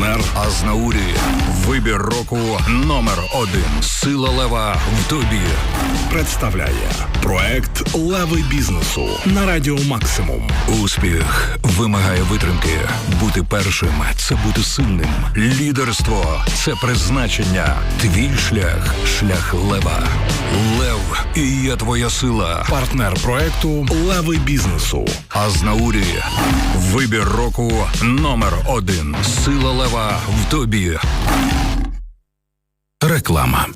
Партнер Азнаурі. Вибір року номер один. Сила лева в тобі. представляє проект Леви бізнесу на радіо Максимум. Успіх вимагає витримки. Бути першим це бути сильним. Лідерство це призначення. Твій шлях шлях лева. Лев і є твоя сила. Партнер проекту Леви бізнесу. Азнаурі. Вибір року номер один. Сила лева в тобі. Реклама.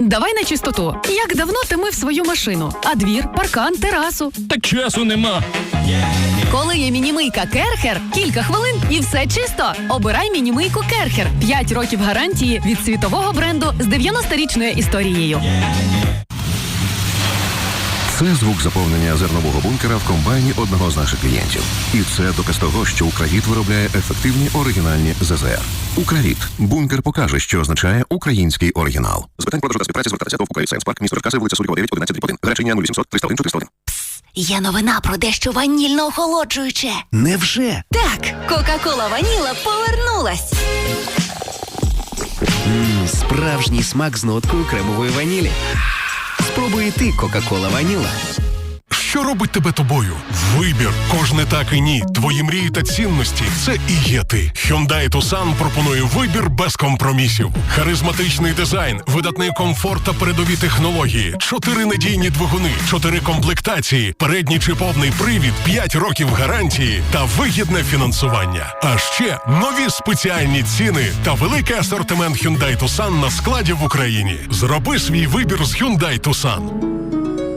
Давай на чистоту. Як давно ти мив свою машину? А двір, паркан, терасу. Та часу нема. Коли є мінімийка Керхер, кілька хвилин і все чисто. Обирай мінімийку Керхер. 5 років гарантії від світового бренду з 90-річною історією. Це звук заповнення зернового бункера в комбайні одного з наших клієнтів. І це доказ того, що Укравіт виробляє ефективні оригінальні ЗЗР. Укравіт. Бункер покаже, що означає український оригінал. З питань продажу та співпраці звертатися до Укравіт Сайнс Парк, місто Черкаси, вулиця Сурікова, 9, 11, 1. Гарячиня 0800 301 401. Є новина про дещо ванільно охолоджуюче. Невже? Так, Кока-Кола Ваніла повернулась. М, Справжній смак з ноткою кремової ванілі. Спробуй і ти Кока-Кола Ваніла. Що робить тебе тобою? Вибір. Кожне так і ні. Твої мрії та цінності це і є ти. Hyundai Tucson пропонує вибір без компромісів. Харизматичний дизайн, видатний комфорт та передові технології, чотири надійні двигуни, чотири комплектації, передній чи повний привід, 5 років гарантії та вигідне фінансування. А ще нові спеціальні ціни та великий асортимент Hyundai Tucson на складі в Україні. Зроби свій вибір з Hyundai Tucson.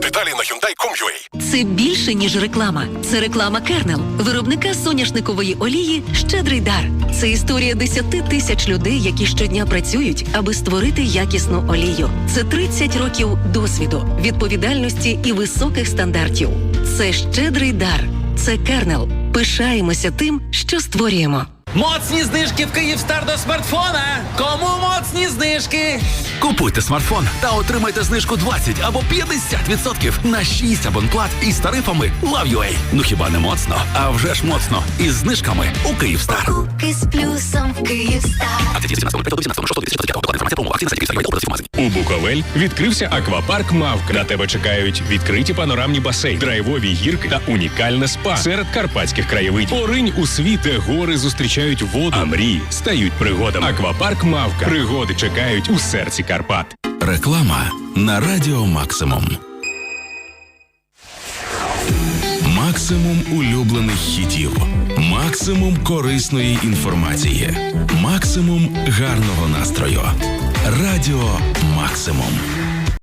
Деталі на Hyundai.com.ua Це більше ніж реклама. Це реклама Кернел, виробника соняшникової олії Щедрий дар. Це історія 10 тисяч людей, які щодня працюють, аби створити якісну олію. Це 30 років досвіду, відповідальності і високих стандартів. Це щедрий дар. Це Кернел. Пишаємося тим, що створюємо. Моцні знижки в Київстар до смартфона. Кому моцні знижки? Купуйте смартфон та отримайте знижку 20 або 50% на 6 абонплат із тарифами Love.ua. Ну хіба не моцно? А вже ж моцно. Із знижками у Київстар. Куки з плюсом в Київстар. Акції 17 до 18 6 2025. Докладна інформація про умови акції на сайті Київстар. У Буковель відкрився аквапарк Мавка. На тебе чекають відкриті панорамні басейни, драйвові гірки та унікальне спа серед карпатських краєвидів. Поринь у світ, де гори зустрічають воду, а мрії стають пригодами. Аквапарк Мавка. Пригоди чекають у серці Карпат. Реклама на Радіо Максимум. Максимум улюблених хітів. Максимум корисної інформації. Максимум гарного настрою. Радіо Максимум.